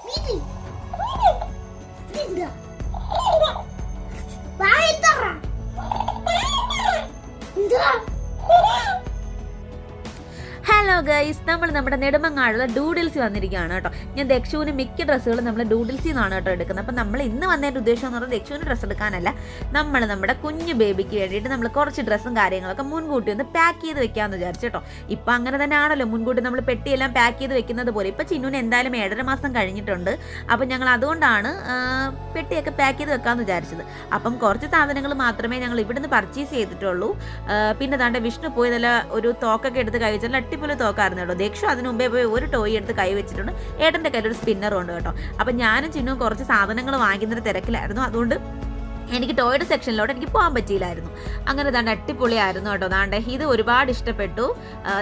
Mimi. Linda. Hello guys നമ്മൾ നമ്മുടെ നെടുമങ്ങാടുള്ള doodles വന്നിരിക്കുകയാണ് കേട്ടോ. ഞാൻ ദക്ഷുവിന് മിക്ക ഡ്രസ്സുകളും നമ്മൾ ഡൂഡിൽസിൽ നിന്നാണ് കേട്ടോ എടുക്കുന്നത്. അപ്പം നമ്മൾ ഇന്ന് വന്നതിന്റെ ഉദ്ദേശം എന്ന് പറഞ്ഞാൽ ദക്ഷുവിന് ഡ്രസ്സ് എടുക്കാനല്ല. നമ്മൾ നമ്മുടെ കുഞ്ഞു ബേബിക്ക് വേണ്ടിയിട്ട് നമ്മൾ കുറച്ച് ഡ്രസ്സും കാര്യങ്ങളൊക്കെ മുൻകൂട്ടി ഒന്ന് പാക്ക് ചെയ്ത് വെക്കാമെന്ന് വിചാരിച്ചു കേട്ടോ. ഇപ്പം അങ്ങനെ തന്നെ ആണല്ലോ മുൻകൂട്ടി നമ്മൾ പെട്ടിയെല്ലാം പാക്ക് ചെയ്ത് വെക്കുന്നത് പോലെ. ഇപ്പം ചിന്നുവിന് എന്തായാലും ഏഴര മാസം കഴിഞ്ഞിട്ടുണ്ട്. അപ്പം ഞങ്ങൾ അതുകൊണ്ടാണ് പെട്ടിയൊക്കെ പാക്ക് ചെയ്ത് വെക്കാമെന്ന് വിചാരിച്ചത്. അപ്പം കുറച്ച് സാധനങ്ങൾ മാത്രമേ ഞങ്ങൾ ഇവിടുന്ന് പർച്ചേസ് ചെയ്തിട്ടുള്ളൂ. പിന്നെ താണ്ടെ വിഷ്ണു പോയതല്ല ഒരു തോക്കൊക്കെ എടുത്ത് കഴിച്ചാൽ വെച്ചാൽ അട്ടിപ്പൊളി തോക്കായിരുന്നു കേട്ടോ. ദക്ഷു അതിന് മുമ്പേ പോയി ഒരു ടോയ് എടുത്ത് കൈ വെച്ചിട്ടുണ്ട്. ഏട്ടന്റെ കയ്യിൽ ഒരു സ്പിന്നറും ഉണ്ട് കേട്ടോ. അപ്പം ഞാനും ചിന്നും കുറച്ച് സാധനങ്ങൾ വാങ്ങിക്കുന്നൊരു തിരക്കിലായിരുന്നു. അതുകൊണ്ട് എനിക്ക് ടോയ്ഡ് സെക്ഷനിലോട്ട് എനിക്ക് പോകാൻ പറ്റിയില്ലായിരുന്നു. അങ്ങനെ ദാണ്ട് അട്ടിപ്പൊളിയായിരുന്നു കേട്ടോ. ദാണ്ട് ഇത് ഒരുപാട് ഇഷ്ടപ്പെട്ടു.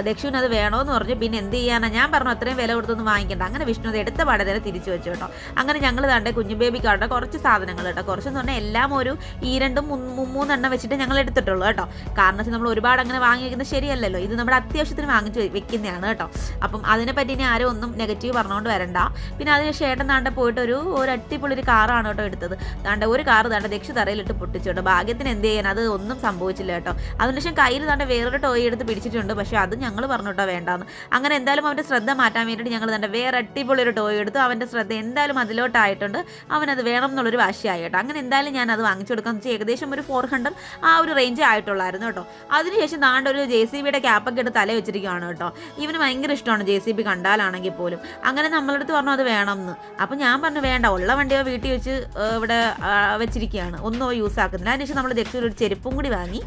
ദക്ഷിണ അത് വേണമെന്ന് പറഞ്ഞു. പിന്നെ എന്ത് ചെയ്യാനാണ് ഞാൻ പറഞ്ഞു അത്രയും വില കൊടുത്തൊന്നും വാങ്ങിക്കണ്ട. അങ്ങനെ വിഷ്ണു അത് എടുത്ത തന്നെ തിരിച്ചു വെച്ചു കേട്ടോ. അങ്ങനെ ഞങ്ങൾ ദാണ്ട് കുഞ്ഞു ബേബിക്കാരുടെ കുറച്ച് സാധനങ്ങൾ കേട്ടോ. കുറച്ചെന്ന് പറഞ്ഞാൽ എല്ലാം ഒരു ഈ രണ്ടും മൂന്ന് മൂന്നെണ്ണം വെച്ചിട്ട് ഞങ്ങൾ എടുത്തിട്ടുള്ളൂ കേട്ടോ. കാരണം നമ്മൾ ഒരുപാട് അങ്ങനെ വാങ്ങി ശരിയല്ലല്ലോ. ഇത് നമ്മുടെ അത്യാവശ്യത്തിന് വാങ്ങിച്ച് വെക്കുന്നതാണ് കേട്ടോ. അപ്പം അതിനെപ്പറ്റി ഇനി ആരും ഒന്നും നെഗറ്റീവ് പറഞ്ഞുകൊണ്ട് വരണ്ട. പിന്നെ അതിന് ശേഷം താണ്ടെ പോയിട്ട് ഒരു ഒരു അടിപൊളി ഒരു കാറാണ് കേട്ടോ എടുത്തത്. താണ്ടെ ഒരു കാറ് താണ്ടെ ദക്ഷ തറയിലിട്ട് പൊട്ടിച്ചു കേട്ടോ ഭാഗ്യത്തിന് എന്ത് ചെയ്യാൻ? അത് ഒന്നും സംഭവിച്ചില്ല കേട്ടോ. അതിനുശേഷം കയ്യിൽ താണ്ടെ വേറൊരു ടോയ് എടുത്ത് പിടിച്ചിട്ടുണ്ട്. പക്ഷേ അത് ഞങ്ങൾ പറഞ്ഞു കേട്ടോ വേണ്ടാന്ന്. അങ്ങനെ എന്തായാലും അവന്റെ ശ്രദ്ധ മാറ്റാൻ വേണ്ടിയിട്ട് ഞങ്ങൾ തന്നെ വേറെ അടിപൊളി ഒരു ടോയ് എടുത്തു. അവന്റെ ശ്രദ്ധ എന്തായാലും അതിലോട്ടായിട്ടുണ്ട്. അവനത് വേണം എന്നുള്ളൊരു വാശിയായി കേട്ടോ. അങ്ങനെ എന്തായാലും ഞാൻ അത് വാങ്ങിച്ചു കൊടുക്കാൻ വെച്ചാൽ ഏകദേശം ഒരു ഫോർ ഹൺഡ്രഡ് ആ ഒരു റേഞ്ച് ആയിട്ടുള്ളായിരുന്നു കേട്ടോ. അതിനുശേഷം താണ്ട ഒരു ജെ സി ബിയുടെ ക്യാപ്പൊക്കെ എടുത്ത് തല വെച്ചിരിക്കുകയാണ് കേട്ടോ. ഇവന് ഭയങ്കര ഇഷ്ടമാണ് ജെ സി ബി കണ്ടാലാണെങ്കിൽ പോലും. അങ്ങനെ നമ്മളടുത്ത് പറഞ്ഞു അത് വേണം എന്ന് അപ്പം ഞാൻ പറഞ്ഞു വേണ്ട. ഉള്ള വണ്ടിയോ വീട്ടിൽ വെച്ച് ഇവിടെ വെച്ചിരിക്കുകയാണ്. ഒന്നും യൂസ് ആക്കുന്നില്ല. അതിനുശേഷം നമ്മൾ ദക്ഷിണ ഒരു ചെരുപ്പും കൂടി വാങ്ങി.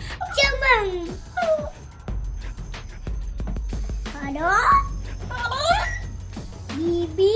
ഹലോ? ബീബി?